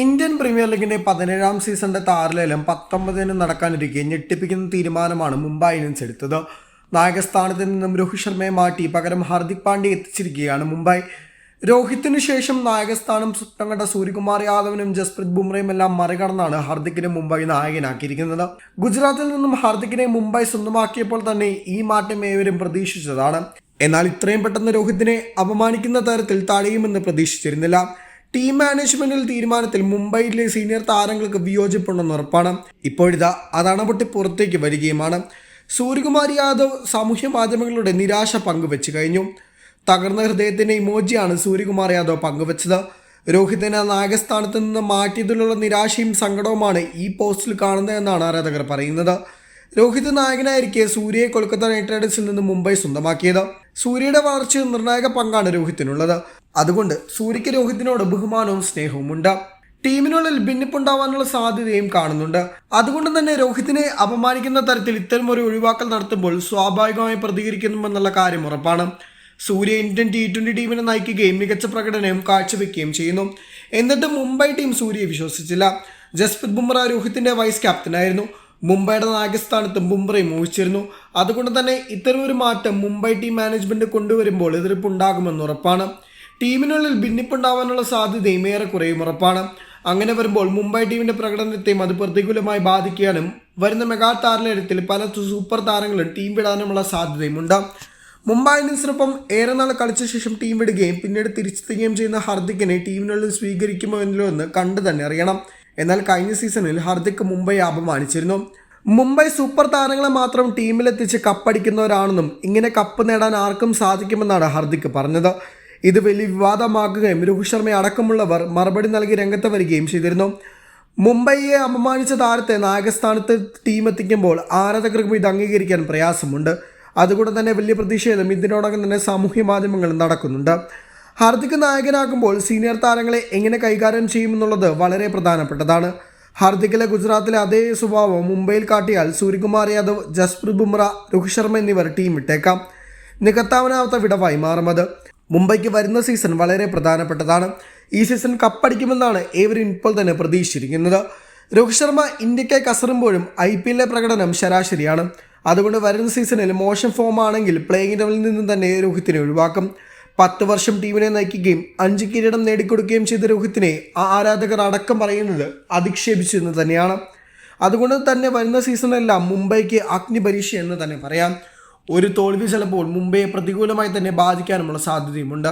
Indian premier ലീഗിന്റെ പതിനേഴാം സീസണിന്റെ താരലേലം പത്തൊമ്പതിന് നടക്കാനിരിക്കെ ഞെട്ടിപ്പിക്കുന്ന തീരുമാനമാണ് മുംബൈ ഇന്ത്യൻസ് എടുത്തത്. നായകസ്ഥാനത്ത് നിന്നും രോഹിത് ശർമ്മയെ മാറ്റി പകരം ഹാർദിക് പാണ്ഡ്യ എത്തിച്ചിരിക്കുകയാണ് മുംബൈ. രോഹിത്തിനു ശേഷം നായകസ്ഥാനം സ്വപ്നം കണ്ട സൂര്യകുമാർ യാദവിനും ജസ്പ്രീത് ബുംറയും എല്ലാം മറികടന്നാണ് ഹാർദിക്കിനെ മുംബൈ നായകനാക്കിയിരിക്കുന്നത്. ഗുജറാത്തിൽ നിന്നും ഹാർദിക്കിനെ മുംബൈ സ്വന്തമാക്കിയപ്പോൾ തന്നെ ഈ മാറ്റം ഏവരും പ്രതീക്ഷിച്ചതാണ്. എന്നാൽ ഇത്രയും പെട്ടെന്ന് രോഹിത്തിനെ അപമാനിക്കുന്ന തരത്തിൽ തടയുമെന്ന് പ്രതീക്ഷിച്ചിരുന്നില്ല. ടീം മാനേജ്മെന്റിൽ തീരുമാനത്തിൽ മുംബൈയിലെ സീനിയർ താരങ്ങൾക്ക് വിയോജിപ്പുണ്ടെന്ന് ഉറപ്പാണ്. ഇപ്പോഴിതാ അതാണ് പൊട്ടി പുറത്തേക്ക് വരികയുമാണ്. സൂര്യകുമാർ യാദവ് സാമൂഹ്യ മാധ്യമങ്ങളുടെ നിരാശ പങ്കുവെച്ചു കഴിഞ്ഞു. തകർന്ന ഹൃദയത്തിന്റെ ഇമോജിയാണ് സൂര്യകുമാർ യാദവ് പങ്കുവച്ചത്. രോഹിതിനെ നായകസ്ഥാനത്ത് നിന്ന് മാറ്റിയതിലുള്ള നിരാശയും സങ്കടവുമാണ് ഈ പോസ്റ്റിൽ കാണുന്നതെന്നാണ് ആരാധകർ പറയുന്നത്. രോഹിത് നായകനായിരിക്കെ സൂര്യയെ കൊൽക്കത്ത നൈറ്റ് റൈഡേഴ്സിൽ നിന്ന് മുംബൈ സ്വന്തമാക്കിയത്. സൂര്യയുടെ വളർച്ചയിൽ നിർണായക പങ്കാണ് രോഹിത്തിനുള്ളത്. അതുകൊണ്ട് സൂര്യക്ക് രോഹിത്തിനോട് ബഹുമാനവും സ്നേഹവും ഉണ്ട് ടീമിനുള്ളിൽ ഭിന്നിപ്പുണ്ടാവാനുള്ള സാധ്യതയും കാണുന്നുണ്ട്. അതുകൊണ്ട് തന്നെ രോഹിത്തിനെ അപമാനിക്കുന്ന തരത്തിൽ ഇത്തരം ഒരു ഒഴിവാക്കൽ നടത്തുമ്പോൾ സ്വാഭാവികമായി പ്രതികരിക്കുന്നുവെന്നുള്ള കാര്യം ഉറപ്പാണ്. സൂര്യ ഇന്ത്യൻ ടി ട്വന്റി ടീമിനെ നയിക്കുകയും മികച്ച പ്രകടനവും കാഴ്ചവെക്കുകയും ചെയ്യുന്നു. എന്നിട്ട് മുംബൈ ടീം സൂര്യയെ വിശ്വസിച്ചില്ല. ജസ്പ്രീത് ബുംറ രോഹിത്തിന്റെ വൈസ് ക്യാപ്റ്റനായിരുന്നു മുംബൈയുടെ നായകസ്ഥാനത്ത് ബുംറയും ഊഹിച്ചിരുന്നു അതുകൊണ്ട് തന്നെ ഇത്തരം ഒരു മാറ്റം മുംബൈ ടീം മാനേജ്മെന്റ് കൊണ്ടുവരുമ്പോൾ എതിർപ്പുണ്ടാകുമെന്ന് ഉറപ്പാണ്. ടീമിനുള്ളിൽ ഭിന്നിപ്പുണ്ടാവാനുള്ള സാധ്യതയും കുറയും ഉറപ്പാണ്. അങ്ങനെ വരുമ്പോൾ മുംബൈ ടീമിന്റെ പ്രകടനത്തെയും അത് പ്രതികൂലമായി ബാധിക്കാനും വരുന്ന മെഗാ താരലേലത്തിൽ പല സൂപ്പർ താരങ്ങളും ടീം വിടാനുമുള്ള സാധ്യതയുമുണ്ട് മുംബൈ ഇന്ത്യൻസിനൊപ്പം ഏറെ നാൾ കളിച്ച ശേഷം ടീം വിടുകയും പിന്നീട് തിരിച്ചെത്തുകയും ചെയ്യുന്ന ഹർദിക്കിനെ ടീമിനുള്ളിൽ സ്വീകരിക്കുമോ എന്നല്ലോ എന്ന് കണ്ടു തന്നെ അറിയണം. എന്നാൽ കഴിഞ്ഞ സീസണിൽ ഹർദിക് മുംബൈ അപമാനിച്ചിരുന്നു. മുംബൈ സൂപ്പർ താരങ്ങളെ മാത്രം ടീമിലെത്തിച്ച് കപ്പടിക്കുന്നവരാണെന്നും ഇങ്ങനെ കപ്പ് നേടാൻ ആർക്കും സാധിക്കുമെന്നാണ് ഹർദിക് പറഞ്ഞത്. ഇത് വലിയ വിവാദമാക്കുകയും രോഹിത് ശർമ്മ അടക്കമുള്ളവർ മറുപടി നൽകി രംഗത്ത് വരികയും ചെയ്തിരുന്നു. മുംബൈയെ അപമാനിച്ച താരത്തെ നായകസ്ഥാനത്ത് ടീം എത്തിക്കുമ്പോൾ ആരാധകർക്കും ഇത് അംഗീകരിക്കാൻ പ്രയാസമുണ്ട്. അതുകൊണ്ട് തന്നെ വലിയ പ്രതിഷേധം ഇതിനോടകം തന്നെ സാമൂഹ്യ മാധ്യമങ്ങളിൽ നടക്കുന്നുണ്ട്. ഹാർദിക് നായകനാകുമ്പോൾ സീനിയർ താരങ്ങളെ എങ്ങനെ കൈകാര്യം ചെയ്യുമെന്നുള്ളത് വളരെ പ്രധാനപ്പെട്ടതാണ്. ഹാർദിക്കിലെ ഗുജറാത്തിലെ അതേ സ്വഭാവം മുംബൈയിൽ കാട്ടിയാൽ സൂര്യകുമാർ യാദവ് ജസ്പ്രീത് ബുംറ രോഹിത് ശർമ്മ എന്നിവർ ടീം ഇട്ടേക്കാം. നികത്താവനാവാത്ത വിടവായി മാറും അത്. മുംബൈക്ക് വരുന്ന സീസൺ വളരെ പ്രധാനപ്പെട്ടതാണ്. ഈ സീസൺ കപ്പടിക്കുമെന്നാണ് ഏവരും ഇപ്പോൾ തന്നെ പ്രതീക്ഷിച്ചിരിക്കുന്നത്. രോഹിത് ശർമ്മ ഇന്ത്യക്കായി കസറുമ്പോഴും ഐ പി എല്ലിലെ പ്രകടനം ശരാശരിയാണ്. അതുകൊണ്ട് വരുന്ന സീസണിൽ മോശം ഫോം ആണെങ്കിൽ പ്ലേയിങ് ലെവലിൽ നിന്നും തന്നെ രോഹിത്തിനെ ഒഴിവാക്കും. പത്ത് വർഷം ടീമിനെ നയിക്കുകയും അഞ്ച് കിരീടം നേടിക്കൊടുക്കുകയും ചെയ്ത രോഹിത്തിനെ ആ ആരാധകർ അടക്കം പറയുന്നത് അധിക്ഷേപിച്ചു എന്ന് തന്നെയാണ്. അതുകൊണ്ട് തന്നെ വരുന്ന സീസണെല്ലാം മുംബൈക്ക് അഗ്നിപരീക്ഷ എന്ന് തന്നെ പറയാം. ഒരു തോൽവി ചിലപ്പോൾ മുംബൈയെ പ്രതികൂലമായി തന്നെ ബാധിക്കാനുമുള്ള സാധ്യതയുമുണ്ട്.